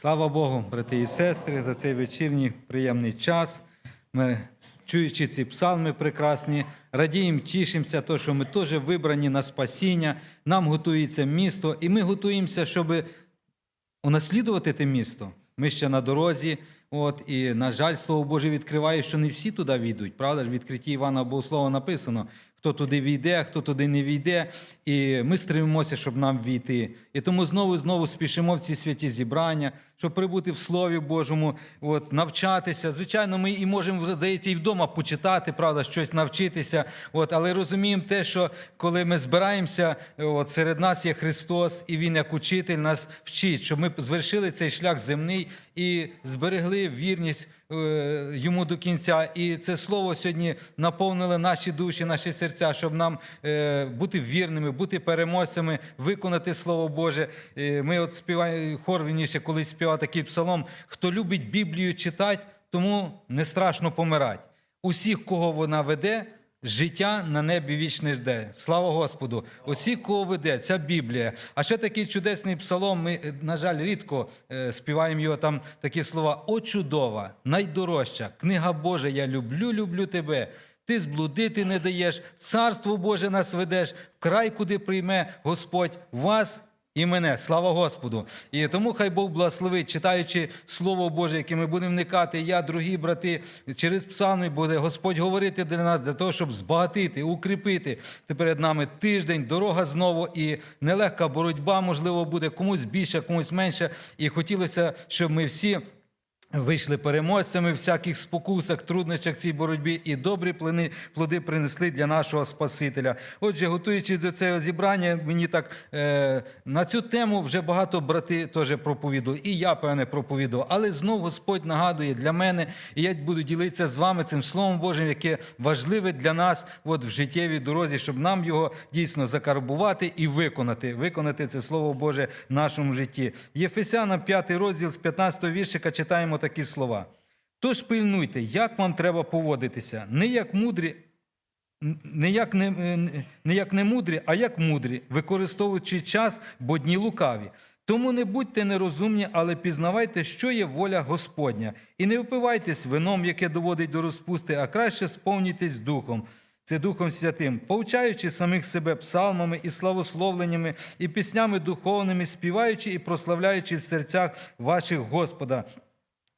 Слава Богу, брати і сестри, за цей вечірній приємний час. Ми, чуючи ці псалми прекрасні, радіємо, тішимося, то, що ми теж вибрані на спасіння, нам готується місто, і ми готуємося, щоб унаслідувати те місто. Ми ще на дорозі. От, і, на жаль, Слово Боже відкриває, що не всі туди війдуть. Правда ж, в відкритті Івана Богослова написано, хто туди війде, хто туди не війде. І ми стремимося, щоб нам війти. І тому знову знову спішимо в ці святі зібрання, щоб прибути в Слові Божому, от, навчатися. Звичайно, ми і можемо, здається, і вдома почитати, правда, щось навчитися. От, але розуміємо те, що коли ми збираємося, от, серед нас є Христос, і Він, як учитель, нас вчить, щоб ми звершили цей шлях земний і зберегли вірність е, йому до кінця. І це слово сьогодні наповнило наші душі, наші серця, щоб нам е, бути вірними, бути переможцями, виконати Слово Боже. Е, Ми от співаємо хор вірніше, колись співав такий псалом. Хто любить Біблію читати, тому не страшно помирати. Усіх, кого вона веде. Життя на небі вічне жде. Слава Господу! Усі, кого веде, ця Біблія. А ще такий чудесний псалом. Ми, е, на жаль, рідко е, співаємо його там такі слова: О, чудова, найдорожча, книга Божа, я люблю, люблю тебе. Ти зблудити не даєш, царство Боже нас ведеш, край, куди прийме Господь вас і мене. Слава Господу! І тому хай Бог благословить, читаючи Слово Боже, яке ми будемо вникати, я, другі брати, через псалми буде Господь говорити для нас, для того, щоб збагатити, укріпити перед нами тиждень, дорога знову і нелегка боротьба, можливо, буде комусь більше, комусь менше. І хотілося, щоб ми всі. Вийшли переможцями в всяких спокусах, труднощах цій боротьбі і добрі плоди, плоди принесли для нашого Спасителя. Отже, готуючись до цього зібрання, мені так е, на цю тему вже багато брати теж проповідували, і я, певне, проповідував. Але знову Господь нагадує для мене, і я буду ділитися з вами цим Словом Божим, яке важливе для нас от, в життєвій дорозі, щоб нам його дійсно закарбувати і виконати. Виконати це Слово Боже в нашому житті. Єфесянам 5 розділ з 15 віршика читаємо такі слова. Тож пильнуйте, як вам треба поводитися, не як мудрі, не як не, не як не мудрі, а як мудрі, використовуючи час, бо дні лукаві. Тому не будьте нерозумні, але пізнавайте, що є воля Господня, і не впивайтесь вином, яке доводить до розпусти, а краще сповнітесь духом. Це Духом Святим, повчаючи самих себе псалмами і славословленнями, і піснями духовними, співаючи і прославляючи в серцях ваших Господа,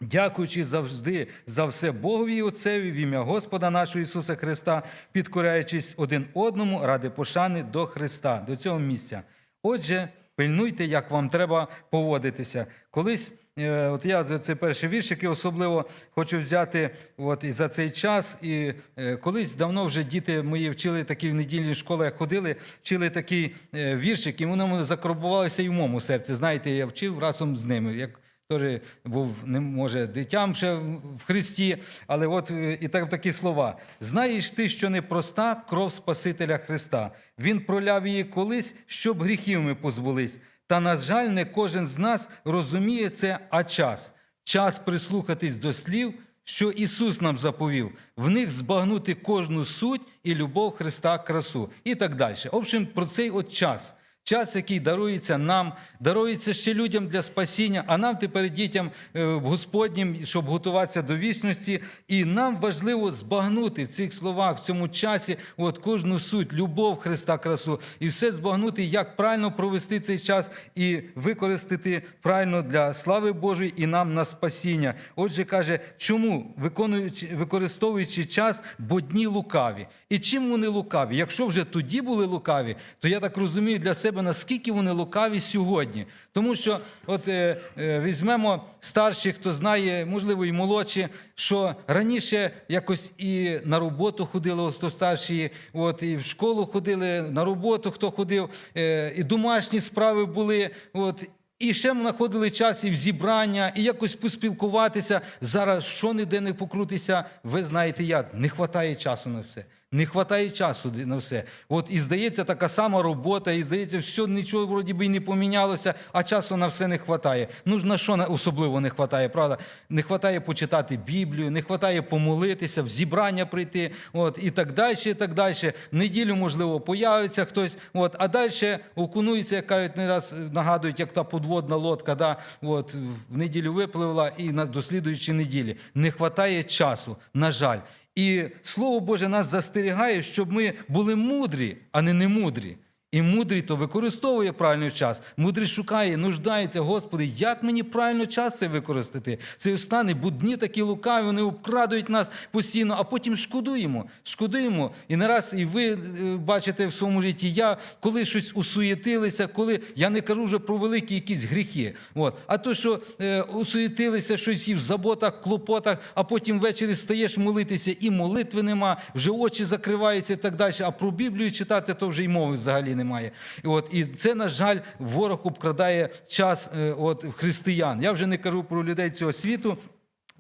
Дякуючи завжди за все Богові і Отцеві в ім'я Господа нашого Ісуса Христа, підкоряючись один одному ради пошани до Христа, до цього місця. Отже, пильнуйте, як вам треба поводитися. Колись, е, от я за цей перший вірш, який особливо хочу взяти от, і за цей час. І е, колись давно вже діти мої вчили такі в недільні школи, як ходили, вчили такий е, віршик, і вони закарбувалися і в моєму серці. Знаєте, я вчив разом з ними. Як теж був не може дитям ще в Христі, але от е, і так такі слова: знаєш ти, що непроста кров Спасителя Христа. Він проляв її колись, щоб гріхів ми позбулись. Та, на жаль, не кожен з нас розуміє це, а час. Час прислухатись до слів, що Ісус нам заповів, в них збагнути кожну суть і любов Христа красу, і так далі. В общем, про цей от час. Час, який дарується нам, дарується ще людям для спасіння, а нам тепер дітям е, Господнім, щоб готуватися до вічності. І нам важливо збагнути в цих словах, в цьому часі, от кожну суть, любов Христа красу, і все збагнути, як правильно провести цей час і використати правильно для слави Божої і нам на спасіння. Отже, каже, чому виконуючи, використовуючи час, бо дні лукаві. І чим вони лукаві? Якщо вже тоді були лукаві, то я так розумію для себе, наскільки вони лукаві сьогодні. Тому що, от е, е, візьмемо старші, хто знає, можливо, і молодші, що раніше якось і на роботу ходили, хто старші, от, і в школу ходили, на роботу хто ходив, е, і домашні справи були. От, і ще ми знаходили час і в зібрання, і якось поспілкуватися. Зараз що ніде не покрутися, ви знаєте як, не вистачає часу на все. Не вистачає часу на все. От і здається, така сама робота, і здається, все нічого вроді би і не помінялося, а часу на все не вистачає. Ну ж на що особливо не вистачає, правда? Не вистачає почитати Біблію, не вистачає помолитися, в зібрання прийти, от і так далі, і так далі. Неділю, можливо, появиться хтось, от, а далі окунується, як кажуть, не раз нагадують, як та подводна лодка, да, от, в неділю випливла і на дослідуючі неділі. Не вистачає часу, на жаль. І Слово Боже нас застерігає, щоб ми були мудрі, а не немудрі. І мудрий то використовує правильний час. Мудрий шукає, нуждається, Господи, як мені правильно час цей використати? Цей стане, бо дні такі лукаві, вони обкрадують нас постійно, а потім шкодуємо. Шкодуємо. І не раз, і ви е, бачите в своєму житті, я коли щось усуєтилися, коли я не кажу вже про великі якісь гріхи. От. А то, що е, усуєтилися щось і в заботах, клопотах, а потім ввечері стаєш молитися, і молитви нема, вже очі закриваються і так далі. А про Біблію читати то вже й мови взагалі немає. І, от, і це, на жаль, ворог обкрадає час е, от, християн. Я вже не кажу про людей цього світу.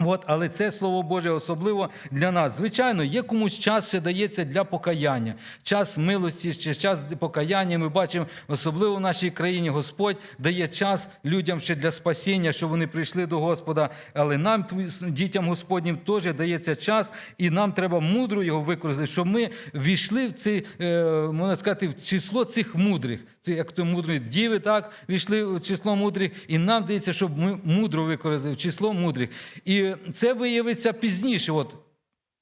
От, але це слово Боже особливо для нас. Звичайно, є комусь час ще дається для покаяння, час милості, ще час покаяння. Ми бачимо, особливо в нашій країні Господь дає час людям ще для спасіння, щоб вони прийшли до Господа. Але нам, дітям Господнім, теж дається час, і нам треба мудро його використати, щоб ми війшли в цей, е, можна сказати, в число цих мудрих. Це як то мудрі діви, так війшли в число мудрих, і нам дається, щоб ми мудро використали в число мудрих. І це виявиться пізніше. От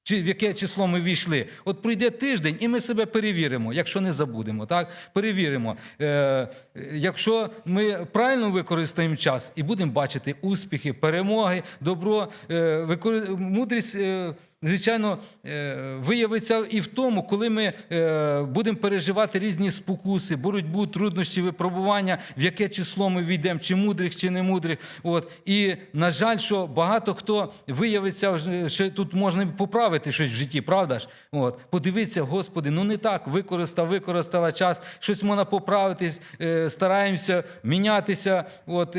чи в яке число ми війшли. От пройде тиждень, і ми себе перевіримо, якщо не забудемо. Так? Перевіримо. Е, якщо ми правильно використаємо час і будемо бачити успіхи, перемоги, добро, е, мудрість. Е, Звичайно, е, виявиться і в тому, коли ми е, будемо переживати різні спокуси, боротьбу, труднощі, випробування, в яке число ми війдемо, чи мудрих, чи не мудрих. От. І, на жаль, що багато хто виявиться, що тут можна поправити щось в житті, правда ж? От. Подивіться, Господи, ну не так, використав, використала час, щось можна поправитись, е, стараємося мінятися, от,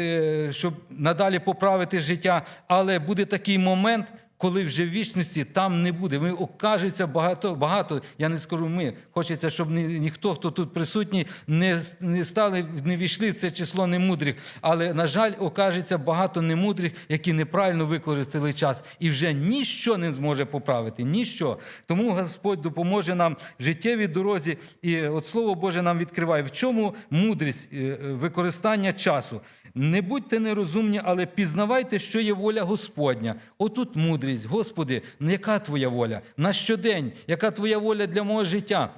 щоб надалі поправити життя. Але буде такий момент, коли вже в вічності там не буде. Ми окажеться багато, багато, я не скажу ми. Хочеться, щоб ні, ніхто, хто тут присутній, не, не стали, не війшли в це число немудрих. Але, на жаль, окажеться багато немудрих, які неправильно використали час. І вже ніщо не зможе поправити. Ніщо. Тому Господь допоможе нам в життєвій дорозі. І от Слово Боже нам відкриває, в чому мудрість е, е, використання часу. Не будьте нерозумні, але пізнавайте, що є воля Господня. Отут мудрість. Господи, ну яка твоя воля? На щодень, яка твоя воля для мого життя?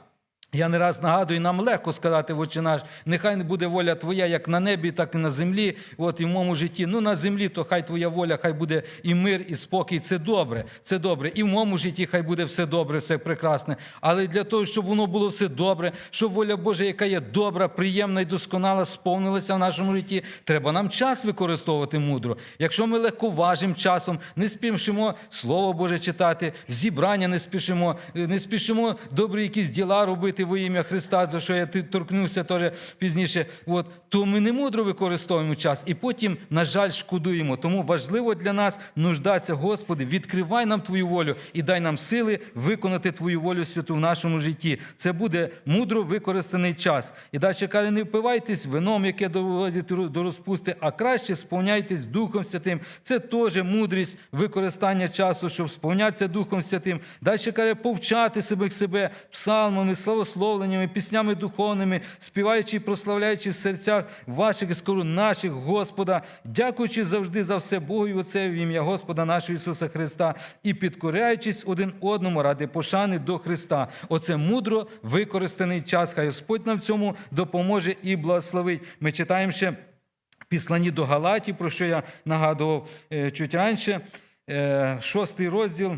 Я не раз нагадую, нам легко сказати, «Отче наш, нехай не буде воля Твоя, як на небі, так і на землі. От і в моєму житті. Ну на землі, то хай Твоя воля, хай буде і мир, і спокій. Це добре. Це добре. І в моєму житті хай буде все добре, все прекрасне. Але для того, щоб воно було все добре, щоб воля Божа, яка є добра, приємна і досконала, сповнилася в нашому житті, треба нам час використовувати мудро. Якщо ми легковажимо часом, не спішимо Слово Боже читати, в зібрання не спішимо, не спішимо добрі якісь діла робити во ім'я Христа, за що я торкнувся теж пізніше. От, то ми не мудро використовуємо час і потім, на жаль, шкодуємо. Тому важливо для нас нуждатися, Господи, відкривай нам Твою волю і дай нам сили виконати Твою волю святу в нашому житті. Це буде мудро використаний час. І далі каже, не впивайтесь вином, яке доводить до розпусти, а краще сповняйтесь Духом Святим. Це теж мудрість використання часу, щоб сповнятися Духом Святим. Далі каже, повчати себе себе псалмами, славословленнями, піснями духовними, співаючи і прославляючи в серцях ваших скору наших Господа, дякуючи завжди за все Богу і Отцеві в ім'я Господа нашого Ісуса Христа і підкоряючись один одному ради пошани до Христа. Оце мудро використаний час. Хай Господь нам в цьому допоможе і благословить. Ми читаємо ще в післанні до Галатів, про що я нагадував е, чуть раніше, Е, шостий розділ.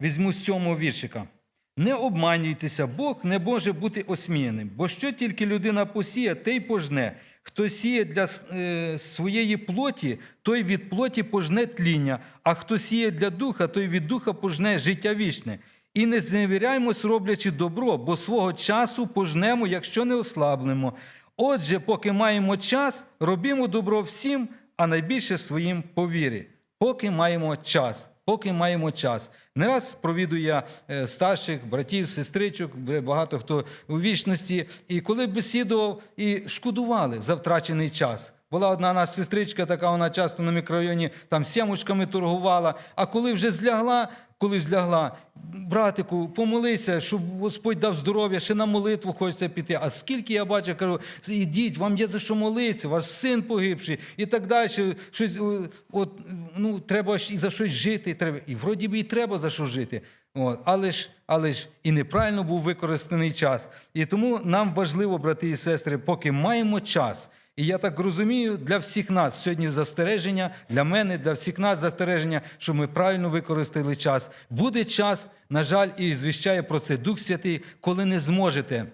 Візьму з сьомого віршика. Не обманюйтеся, Бог не може бути осміяним, бо що тільки людина посіє, те й пожне. Хто сіє для е, своєї плоті, той від плоті пожне тління, а хто сіє для духа, той від духа пожне життя вічне. І не зневіряймось, роблячи добро, бо свого часу пожнемо, якщо не ослаблемо. Отже, поки маємо час, робімо добро всім, а найбільше своїм по вірі. Поки маємо час. Поки маємо час. Не раз провідую я е, старших братів, сестричок, багато хто у вічності. І коли бесідував, і шкодували за втрачений час. Була одна наша сестричка, така вона часто на мікрорайоні там сімочками торгувала. А коли вже злягла, коли злягла, братику, помолися, щоб Господь дав здоров'я, ще на молитву хочеться піти. А скільки я бачу, кажу, ідіть, вам є за що молитися, ваш син погибший і так далі. Щось, от, ну, треба ж і за щось жити. Треба. І вроді би і треба за що жити. От, але ж, але ж і неправильно був використаний час. І тому нам важливо, брати і сестри, поки маємо час. І я так розумію, для всіх нас сьогодні застереження, для мене, для всіх нас застереження, що ми правильно використали час. Буде час, на жаль, і звіщає про це Дух Святий, коли не зможете.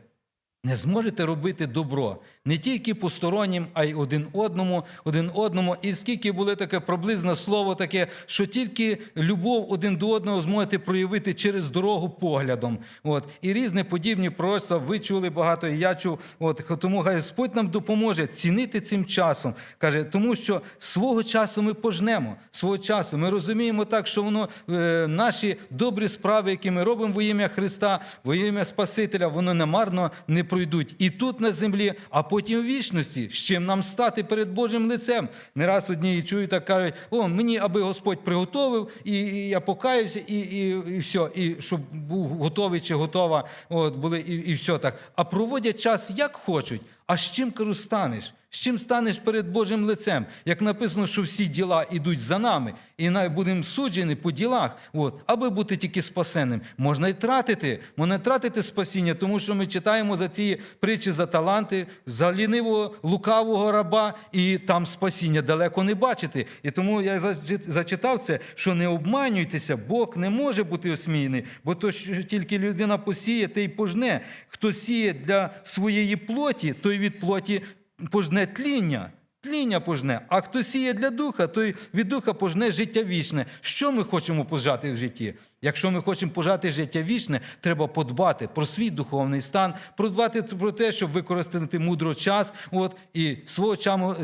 Не зможете робити добро не тільки постороннім, а й один одному, один одному. І скільки було таке приблизне слово, таке, що тільки любов один до одного зможете проявити через дорогу поглядом. От і різні подібні пророцтва ви чули багато, і я чув. От тому хай Господь нам допоможе цінити цим часом. каже, тому що свого часу ми пожнемо. Свого часу ми розуміємо так, що воно е, наші добрі справи, які ми робимо во ім'я Христа, во ім'я Спасителя, воно немарно не пройдуть і тут на землі, а потім в вічності. З чим нам стати перед Божим лицем? Не раз одні чують так кажуть: о, мені аби Господь приготовив, і, і я покаюся, і, і, і все, і щоб був готовий чи готова, от були, і, і все так. А проводять час як хочуть. А з чим кажу, станеш? З чим станеш перед Божим лицем? Як написано, що всі діла йдуть за нами, і будемо суджені по ділах, от, аби бути тільки спасенним. Можна й тратити, можна тратити спасіння, тому що ми читаємо за ці притчі за таланти, за лінивого лукавого раба, і там спасіння далеко не бачити. І тому я зачит- зачитав це, що не обманюйтеся, Бог не може бути осміяний, бо то, що тільки людина посіє, те й пожне. Хто сіє для своєї плоті, той від плоті пожне тління. Тління пожне, а хто сіє для духа, той від духа пожне життя вічне. Що ми хочемо пожати в житті? Якщо ми хочемо пожати життя вічне, треба подбати про свій духовний стан, подбати про те, щоб використати мудро час. От і свого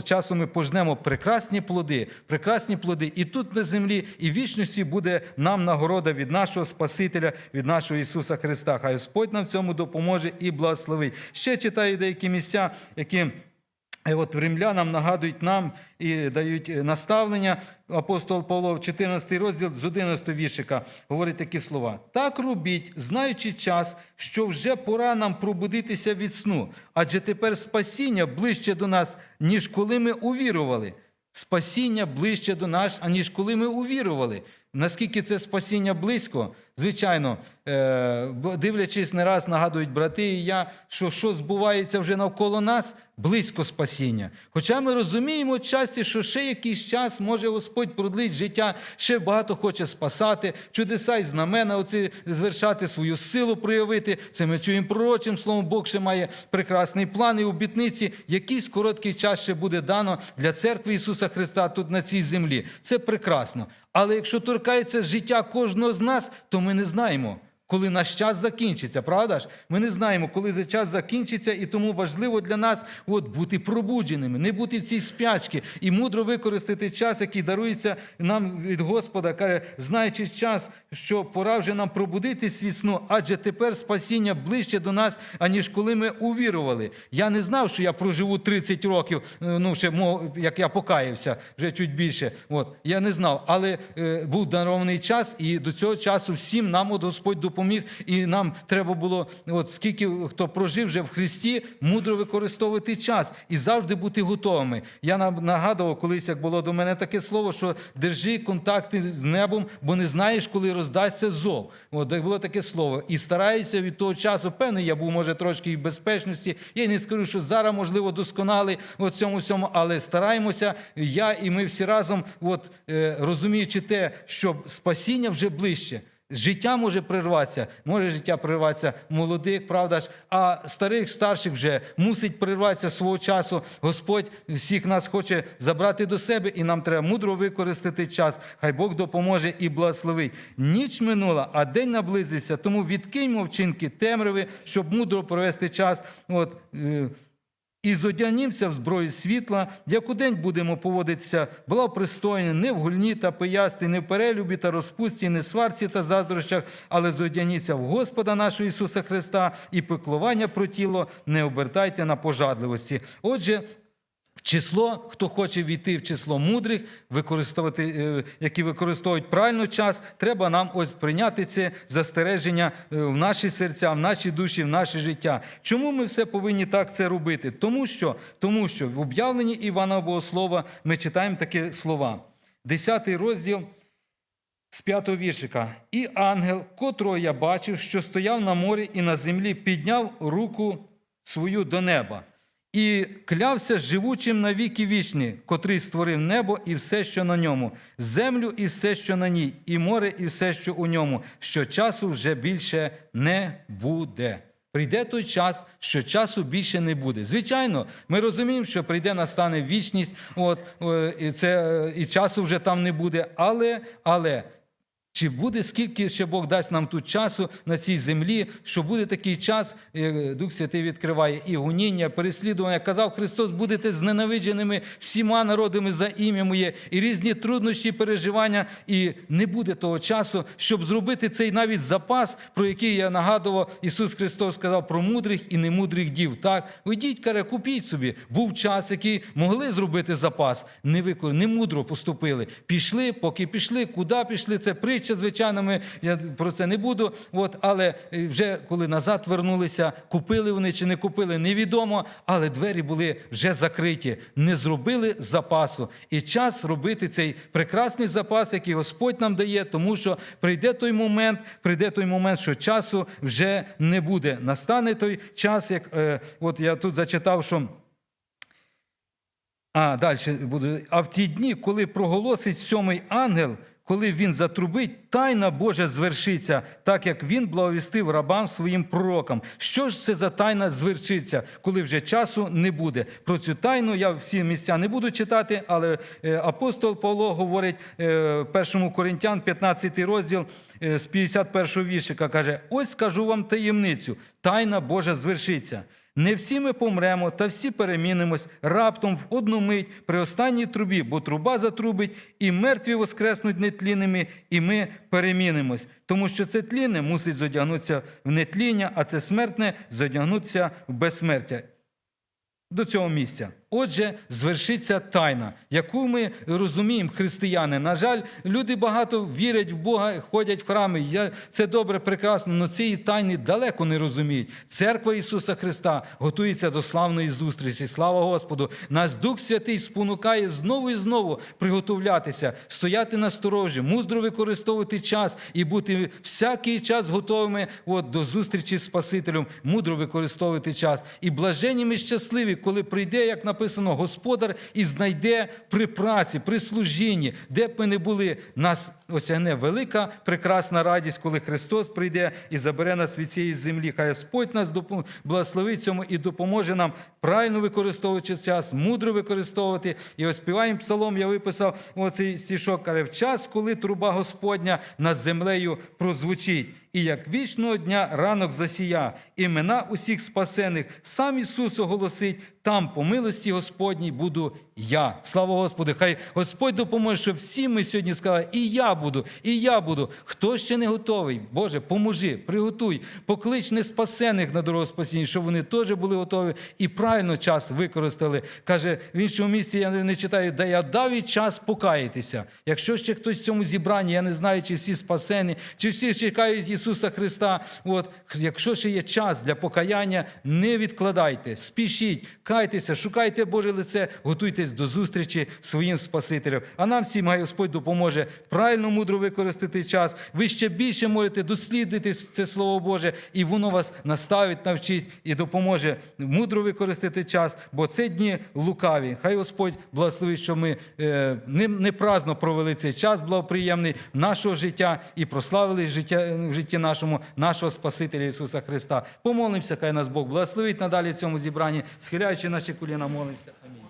часу ми пожнемо прекрасні плоди, прекрасні плоди. І тут на землі, і в вічності буде нам нагорода від нашого Спасителя, від нашого Ісуса Христа. Хай Господь нам в цьому допоможе і благословить. Ще читаю деякі місця, які. І от римлянам нагадують нам і дають е, наставлення. Апостол Павло, в 14 розділ з 11 віршика, говорить такі слова: так робіть, знаючи час, що вже пора нам пробудитися від сну, адже тепер спасіння ближче до нас, ніж коли ми увірували. Спасіння ближче до нас, аніж коли ми увірували. Наскільки це спасіння близько? Звичайно, е, дивлячись не раз, нагадують брати і я, що що збувається вже навколо нас, близько спасіння. Хоча ми розуміємо часті, що ще якийсь час може Господь продлить життя, ще багато хоче спасати, чудеса і знамена оці звершати, свою силу проявити. Це ми чуємо пророчим словом, Бог ще має прекрасний план і обітниці. Якийсь короткий час ще буде дано для церкви Ісуса Христа тут на цій землі. Це прекрасно. Але якщо торкається життя кожного з нас, то ми не знаємо. Коли наш час закінчиться, правда ж? Ми не знаємо, коли цей час закінчиться, і тому важливо для нас от, бути пробудженими, не бути в цій спячці і мудро використати час, який дарується нам від Господа, каже, знаючи час, що пора вже нам пробудитись від сну, адже тепер спасіння ближче до нас, аніж коли ми увірували. Я не знав, що я проживу 30 років, е, ну ще як я покаявся, вже чуть більше. От я не знав, але е, був дарований час, і до цього часу всім нам от Господь допоміг, і нам треба було, от скільки хто прожив вже в Христі, мудро використовувати час і завжди бути готовими. Я нам нагадував колись, як було до мене таке слово, що держи контакти з небом, бо не знаєш, коли роздасться зов. От як було таке слово. І стараюся від того часу, певний, я був, може, трошки і в безпечності. Я не скажу, що зараз, можливо, досконалий у цьому всьому, але стараємося, я і ми всі разом, от, е, розуміючи те, що спасіння вже ближче. Життя може прерватися, може життя прерватися молодих, правда ж, а старих, старших вже мусить прерватися свого часу. Господь всіх нас хоче забрати до себе, і нам треба мудро використати час. Хай Бог допоможе і благословить. Ніч минула, а день наблизився. Тому відкиньмо вчинки темряви, щоб мудро провести час. От, е, І зодягнімося в зброю світла, як у день будемо поводитися благопристойні, не в гульні та пиясті, не в перелюбі та розпусті, не в сварці та заздрощах, але зодягніться в Господа нашого Ісуса Христа і пеклування про тіло не обертайте на пожадливості. Отже, число, хто хоче війти в число мудрих, використовувати, е, які використовують правильно час, треба нам ось прийняти це застереження е, в наші серця, в наші душі, в наше життя. Чому ми все повинні так це робити? Тому що, тому що в об'явленні Івана Богослова ми читаємо такі слова. Десятий розділ з п'ятого віршика. І ангел, котрого я бачив, що стояв на морі і на землі, підняв руку свою до неба і клявся живучим на віки вічні, котрий створив небо і все, що на ньому, землю і все, що на ній, і море, і все, що у ньому, що часу вже більше не буде. Прийде той час, що часу більше не буде. Звичайно, ми розуміємо, що прийде настане вічність, от е, і це е, і часу вже там не буде. Але, але чи буде скільки ще Бог дасть нам тут часу на цій землі, що буде такий час, е, Дух Святий відкриває і гоніння, переслідування. Казав Христос, будете зненавидженими всіма народами за ім'я моє, і різні труднощі, переживання, і не буде того часу, щоб зробити цей навіть запас, про який я нагадував, Ісус Христос сказав про мудрих і немудрих дів. Так, ви йдіть, каже, купіть собі. Був час, який могли зробити запас, не викор... не мудро поступили. Пішли, поки пішли, куди пішли, це притча, звичайно, ми, я про це не буду. От, але вже коли назад вернулися, купили вони чи не купили, невідомо, але двері були вже закриті, не зробили запасу. І час робити цей прекрасний запас, який Господь нам дає, тому що прийде той момент, прийде той момент, що часу вже не буде. Настане той час, як е, от я тут зачитав, що. А далі буде. А в ті дні, коли проголосить сьомий ангел, коли він затрубить, тайна Божа звершиться, так як він благовістив рабам своїм пророкам. Що ж це за тайна звершиться, коли вже часу не буде? Про цю тайну я всі місця не буду читати, але е, апостол Павло говорить е, 1 Коринтян, 15 розділ е, з 51-го віршика, каже: ось скажу вам таємницю, тайна Божа звершиться. Не всі ми помремо, та всі перемінимось раптом в одну мить при останній трубі, бо труба затрубить, і мертві воскреснуть нетлінними, і ми перемінимось. Тому що це тлінне мусить зодягнутися в нетління, а це смертне зодягнутися в безсмертя. До цього місця. Отже, звершиться тайна, яку ми розуміємо, християни. На жаль, люди багато вірять в Бога, ходять в храми. Я, Це добре, прекрасно, але цієї тайни далеко не розуміють. Церква Ісуса Христа готується до славної зустрічі. Слава Господу! Нас Дух Святий спонукає знову і знову приготовлятися, стояти на сторожі, мудро використовувати час і бути всякий час готовими от, до зустрічі з Спасителем, мудро використовувати час. І блаженні ми щасливі, коли прийде, як написано, Господар і знайде при праці, при служінні, де б ми не були, нас осягне велика прекрасна радість, коли Христос прийде і забере нас від цієї землі. Хай Господь нас благословить цьому і допоможе нам правильно використовувати час, мудро використовувати. І ось співаємо псалом, я виписав оцей стішок, каже, в час, коли труба Господня над землею прозвучить. І як вічного дня ранок засія, імена усіх спасених, сам Ісус оголосить, там по милості Господній буду я. Слава Господу! Хай Господь допоможе, щоб всі ми сьогодні сказали, і я буду, і я буду. Хто ще не готовий? Боже, поможи, приготуй, поклич неспасених на дорогу спасіння, щоб вони теж були готові і правильно час використали. Каже, в іншому місці я не читаю, да я дав і час покаятися. Якщо ще хтось в цьому зібранні, я не знаю, чи всі спасені, чи всі чекають Ісуса Христа. От, якщо ще є час для покаяння, не відкладайте, спішіть, кайтеся, шукайте Боже лице, готуйтесь до зустрічі своїм Спасителем. А нам всім хай Господь допоможе правильно, мудро використати час. Ви ще більше можете дослідити це Слово Боже, і воно вас наставить, навчить і допоможе мудро використати час, бо це дні лукаві. Хай Господь благословить, що ми е, не праздно провели цей час благоприємний нашого життя і прославили життя, в житті нашому, нашого Спасителя Ісуса Христа. Помолимося, хай нас Бог благословить надалі в цьому зібранні, схиляючи наші коліна, молимося. Амінь.